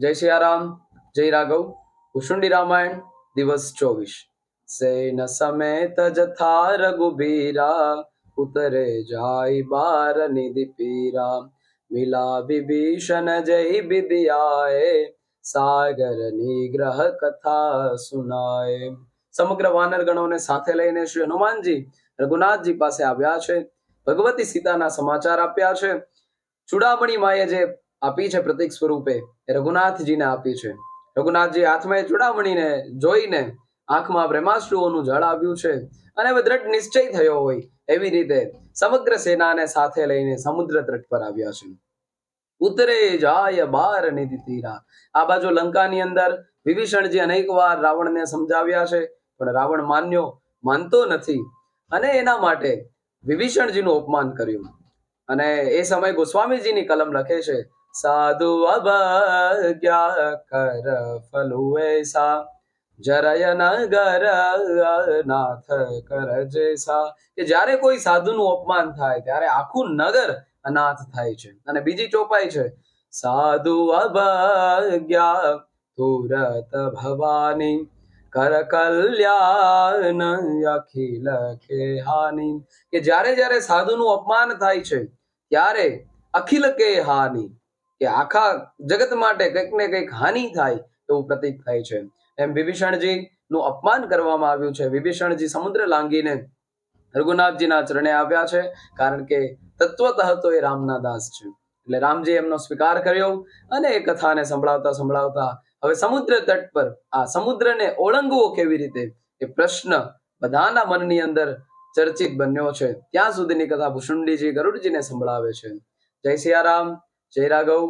જય સિયારામ જય રાઘવ. કુશુંડી રામાયણ, દિવસ ચોવીસ. સેન સમેત જથા રઘુબીરા, ઉતરે જાય બાર નિધિ પીરા. મિલા વિભીષણ જય વિદ્યાએ સાગર નિગ્રહ કથા સુનાય સમગ્ર વાનર ગણોને સાથે લઈને શ્રી હનુમાનજી રઘુનાથજી પાસે આવ્યા છે. ભગવતી સીતાના સમાચાર આપ્યા છે. ચુડામણી માએ જે આપી છે પ્રતિક સ્વરૂપે. એ રઘુનાથજીને આપી છે. રઘુનાથજી હાથમાં ચૂડામણીને જોઈને આંખમાં બ્રહ્માસ્ત્રુઓનું જળ આવ્યું છે અને હવે દ્રઢ નિશ્ચય થયો હોય એવી રીતે સમગ્ર સેનાને સાથે લઈને સમુદ્ર તટ પર આવ્યા છે. ઉતરે જાય બાર નિધિ તીરા. આ બાજુ લંકાની અંદર વિભીષણજી અનેક રાવણને સમજાવ્યા છે, પણ રાવણ માન્યો માનતો નથી અને એના માટે વિભીષણજીનું અપમાન કર્યું. અને એ સમય ગોસ્વામીજીની કલમ લખે છે સાધુ અભજ્ઞા કર ફલુ જરાય નગર નાથ કર જેસા કે જ્યારે કોઈ સાધુનું અપમાન થાય, ત્યારે આખું નગર અનાથ થાય છે. અને બીજી ચોપાઈ છે, સાધુ અભજ્ઞા તુરત ભવાની, કર કલ્યાણ અખિલ કે હાનિ. કે જ્યારે જ્યારે સાધુનું અપમાન થાય છે, ત્યારે અખિલ કે હાનિ. કે આખા જગત માટે કંઈક ને કંઈક હાનિ થાય એવું પ્રતીક થાય છે. એમ વિભીષણજી નું અપમાન કરવામાં આવ્યું છે. વિભીષણજી સમુદ્ર લાંગીને રઘુનાથજીના ચરણે આવ્યા છે, કારણ કે તત્વતઃ તો એ રામના દાસ છે. એટલે રામજી એમનો સ્વીકાર કર્યો અને એ કથાને સંભળાવતા સંભળાવતા હવે સમુદ્ર તટ પર, આ સમુદ્રને ઓળંગવો કેવી રીતે? એ પ્રશ્ન બધાના મનની અંદર ચર્ચિત બન્યો છે. ત્યાં સુધીની કથા ભૂષુંડીજી ગરુડજીને સંભળાવે છે. જય સિયારામ. જય રાઘવ.